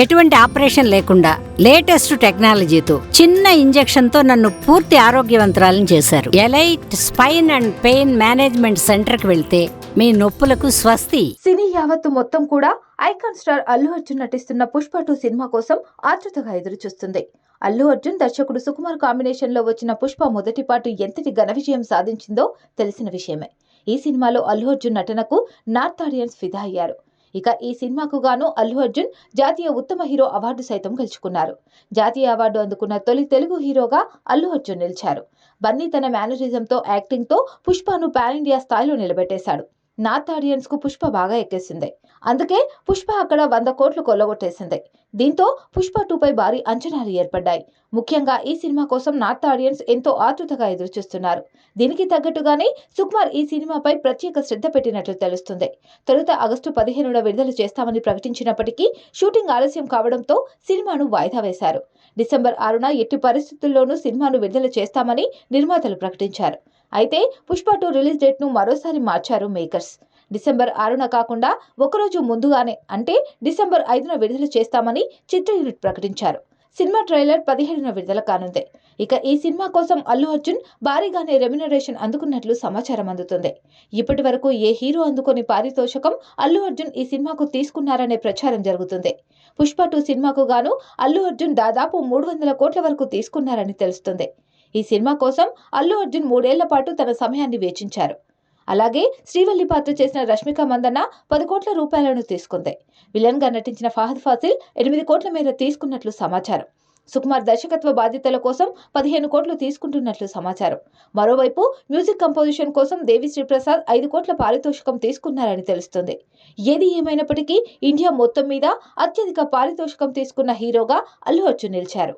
ఎటువంటి ఆపరేషన్ లేకుండా లేటెస్ట్ టెక్నాలజీతో చిన్న ఇంజెక్షన్తో నన్ను పూర్తి ఆరోగ్యవంతురాలను చేశారు. Elite spine and pain management సెంటర్కి వెళ్తే మీ నొప్పులకు స్వస్తి. సినీ యావత్తు మొత్తం కూడా ఐకాన్ స్టార్ అల్లు అర్జున్ నటిస్తున్న పుష్ప టూ సినిమా కోసం ఆతృతగా ఎదురు చూస్తుంది అల్లు అర్జున్ దర్శకుడు సుకుమార్ కాంబినేషన్లో వచ్చిన పుష్ప మొదటి పాటు ఎంతటి ఘన విజయం సాధించిందో తెలిసిన విషయమే. ఈ సినిమాలో అల్లు అర్జున్ నటనకు నార్త్ ఆడియన్స్ ఫిదా అయ్యారు. ఇక ఈ సినిమాకు గాను అల్లు అర్జున్ జాతీయ ఉత్తమ హీరో అవార్డు సైతం గెలుచుకున్నారు. జాతీయ అవార్డు అందుకున్న తొలి తెలుగు హీరోగా అల్లు అర్జున్ నిలిచారు. బన్నీ తన మేనరిజంతో యాక్టింగ్తో పుష్పను పాన్ ఇండియా స్థాయిలో నిలబెట్టేశాడు. నార్త్ ఆడియన్స్కు పుష్ప బాగా ఎక్కేసింది. అందుకే పుష్ప అక్కడ వంద కోట్లు కొల్లగొట్టేసింది. దీంతో పుష్ప టూపై భారీ అంచనాలు ఏర్పడ్డాయి. ముఖ్యంగా ఈ సినిమా కోసం నార్త్ ఆడియన్స్ ఎంతో ఆతృతగా ఎదురుచూస్తున్నారు. దీనికి తగ్గట్టుగానే సుకుమార్ ఈ సినిమాపై ప్రత్యేక శ్రద్ధ పెట్టినట్లు తెలుస్తుంది. తొలుత ఆగస్టు పదిహేనున విడుదల చేస్తామని ప్రకటించినప్పటికీ షూటింగ్ ఆలస్యం కావడంతో సినిమాను వాయిదా వేశారు. డిసెంబర్ ఆరున ఎట్టి పరిస్థితుల్లోనూ సినిమాను విడుదల చేస్తామని నిర్మాతలు ప్రకటించారు. అయితే పుష్ప టూ రిలీజ్ డేట్ను మరోసారి మార్చారు మేకర్స్. డిసెంబర్ ఆరున కాకుండా ఒకరోజు ముందుగానే అంటే డిసెంబర్ ఐదున విడుదల చేస్తామని చిత్ర యూనిట్ ప్రకటించారు. సినిమా ట్రైలర్ పదిహేడున విడుదల కానుంది. ఇక ఈ సినిమా కోసం అల్లు అర్జున్ భారీగానే రెమ్యునరేషన్ అందుకున్నట్లు సమాచారం అందుతుంది. ఇప్పటి వరకు ఏ హీరో అందుకొని పారితోషకం అల్లు అర్జున్ ఈ సినిమాకు తీసుకున్నారనే ప్రచారం జరుగుతుంది. పుష్ప టూ సినిమాకు గాను అల్లు అర్జున్ దాదాపు మూడు వందల కోట్ల వరకు తీసుకున్నారని తెలుస్తుంది. ఈ సినిమా కోసం అల్లు అర్జున్ మూడేళ్ళ పాటు తన సమయాన్ని వేచించారు అలాగే శ్రీవల్లి పాత్ర చేసిన రష్మిక మందన్న పది కోట్ల రూపాయలను తీసుకుంది. విలన్గా నటించిన ఫహద్ ఫాసిల్ ఎనిమిది కోట్ల మేర తీసుకున్నట్లు సమాచారం. సుకుమార్ దర్శకత్వ బాధ్యతల కోసం పదిహేను కోట్లు తీసుకుంటున్నట్లు సమాచారం. మరోవైపు మ్యూజిక్ కంపోజిషన్ కోసం దేవి శ్రీప్రసాద్ ఐదు కోట్ల పారితోషికం తీసుకున్నారని తెలుస్తుంది. ఏది ఏమైనప్పటికీ ఇండియా మొత్తం మీద అత్యధిక పారితోషికం తీసుకున్న హీరోగా అల్లు అర్జున్ నిలిచారు.